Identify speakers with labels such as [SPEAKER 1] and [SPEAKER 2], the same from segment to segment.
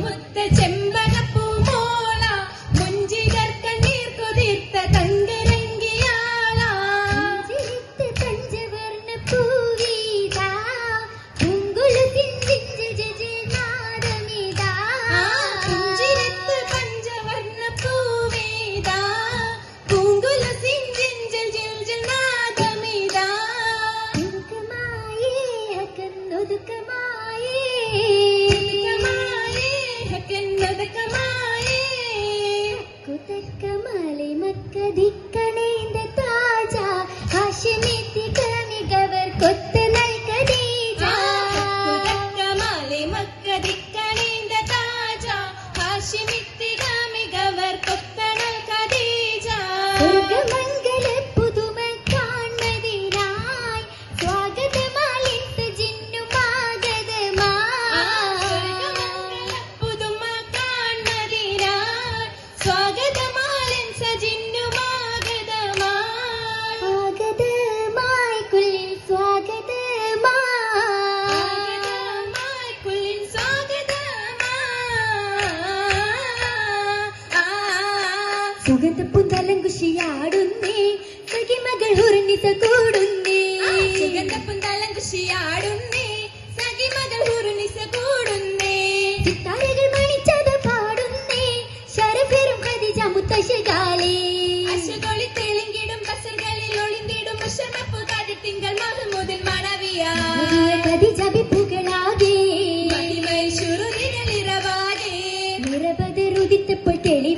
[SPEAKER 1] മുത്തച്ഛൻ സുഗതപ്പുന്തലങ്കുശിയാടുന്നേ സഖിമകൾ ഉറങ്ങിത കൂടുന്നേ
[SPEAKER 2] സുഗതപ്പുന്തലങ്കുശിയാടുന്നേ സഖിമകൾ ഉറങ്ങിത കൂടുന്നേ
[SPEAKER 1] സിത്താരകൾ മണിച്ചത് പാടുന്നേ ശരഫെറും ഖദീജ മുത്തശ്ശികാലേ.
[SPEAKER 2] അശകളിൽ തെളിങ്കിടും ബസറുകളിൽ ഒളിന്തിടും മുഷറഫ് കാതി തിങ്കൾ മഹ്മൂദിൻ മണവിയ.
[SPEAKER 1] ഖദീജ ബിപ്പുകളാകെ
[SPEAKER 2] മഹിമയിൽ ശുരുതിരലിറവാകെ
[SPEAKER 1] നിരപതരുദിത്തപ്പോൾ
[SPEAKER 2] തെളിവ്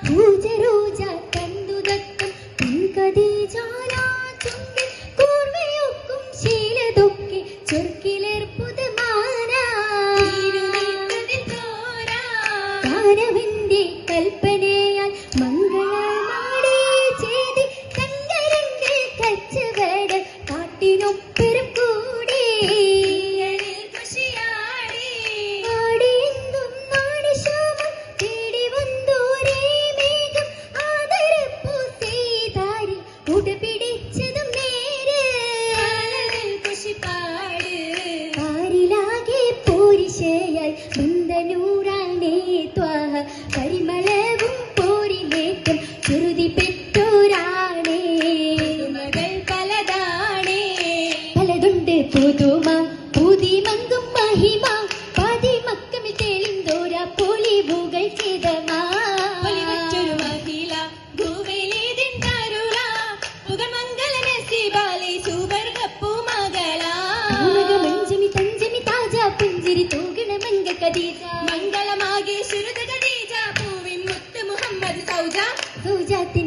[SPEAKER 2] ो जी
[SPEAKER 1] जा ഭൂതി മങ്കും മഹിമ പാതി മക്കമി തേളിന്തോര പോളി ഭൂകൾ
[SPEAKER 2] ചേതമാ മറ്റൊരു മഹിള ഭൂമിലേതിന്തരുള പുകമംഗല നസീബാലി സുവർഗപ്പൂ മകള
[SPEAKER 1] മഞ്ചമി തഞ്ചമി താജ പുഞ്ചിരി തൂകണ മംഗ കദീജ
[SPEAKER 2] മംഗളമാകെ ശുരുത കദീജ പൂവിൻ മുത്ത് മുഹമ്മദ് സൗജ.
[SPEAKER 1] സൗജാത്തിൻ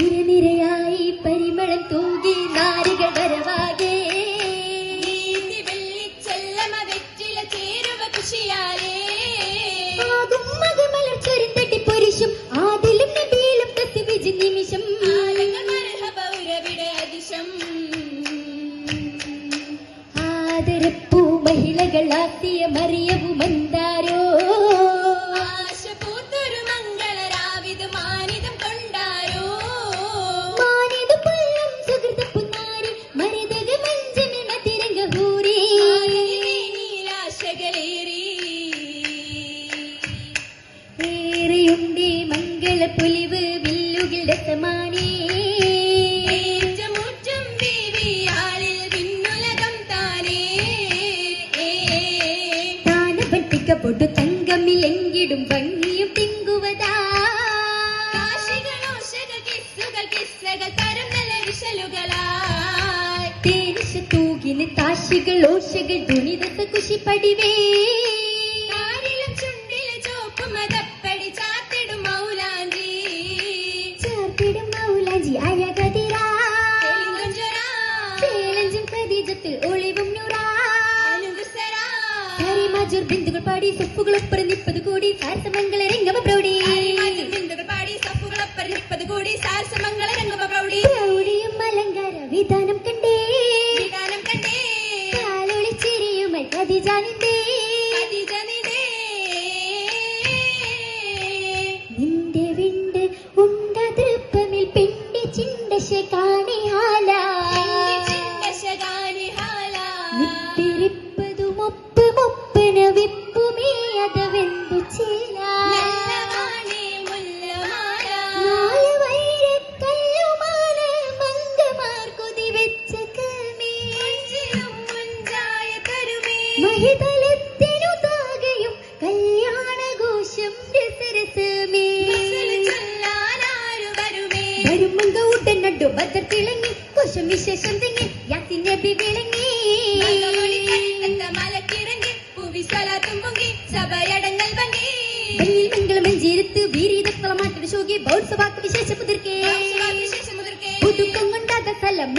[SPEAKER 2] നിരനിരയായി
[SPEAKER 1] പരിമളം തൂകി നാരികൾ വരവാകെ.
[SPEAKER 2] നീതി വെള്ളിച്ചെല്ലമ വെറ്റില ചേരുവ കുശിയാലേ.
[SPEAKER 1] ആകും മകമലർ ചൊരിന്തട്ടി താനപട്ടിക്കപ്പെട്ടു തങ്കമിലെങ്കിടും ഭംഗിയും തിങ്കുവതാ. തൂകിന് താശികൾ ഓശകൾ ദുനിതസ കുശിപ്പടിവേ.
[SPEAKER 2] താരിലും ചുണ്ടിലെ ചോപ്പ്
[SPEAKER 1] കരിമാജൂർ ബിന്ദുകൾ പാടി സുപ്പുകൾ ഒപ്പറ നിപ്പത് കൂടി സാരസമംഗള രംഗമ പ്രൗഢി.
[SPEAKER 2] ബിന്ദുകൾ പാടി സപ്പുകളൊപ്പരി നിപ്പത് കൂടി സാരസമംഗള രംഗമ പ്രൗഢി.
[SPEAKER 1] പ്രൗഢിയും അലങ്കാര വിധാനം കണ്ടേ.
[SPEAKER 2] വിധാനം കണ്ടേ.
[SPEAKER 1] കാലൊളിച്ചിരിയുമായി
[SPEAKER 2] അതിജനിതേ.
[SPEAKER 1] നിന്റെ വിണ്ട് ഉണ്ട തൃപ്പമിൽ പെണ്ടി ചിണ്ടശ കാണിഹാല മഹിതലത്തിനു താകയും കല്യാണഘോഷം രസരസമേ. വരുമങ്ക ഉടനടു ബദർ തിളങ്ങി കോശം വിശേഷം തിങ്ങി യാത്തിൻ നബി വിളങ്ങി
[SPEAKER 2] മലക്കിറങ്ങി, പുവി സ്വലാത്തും പൊങ്ങി, സഭയടങ്ങൽ ഭംഗി.
[SPEAKER 1] ഭംഗിയിൽ മംഗളം മഞ്ചീരത്ത് വീരീതത്തളമാറ്റൊരു ശോകി ബൗത്സവാക്ക് വിശേഷ പുതിർക്കേ
[SPEAKER 2] വാസുവാക്ക് ശേഷമുതിർക്കേ.
[SPEAKER 1] പുതുക്കം കൊണ്ടാക സ്ഥലം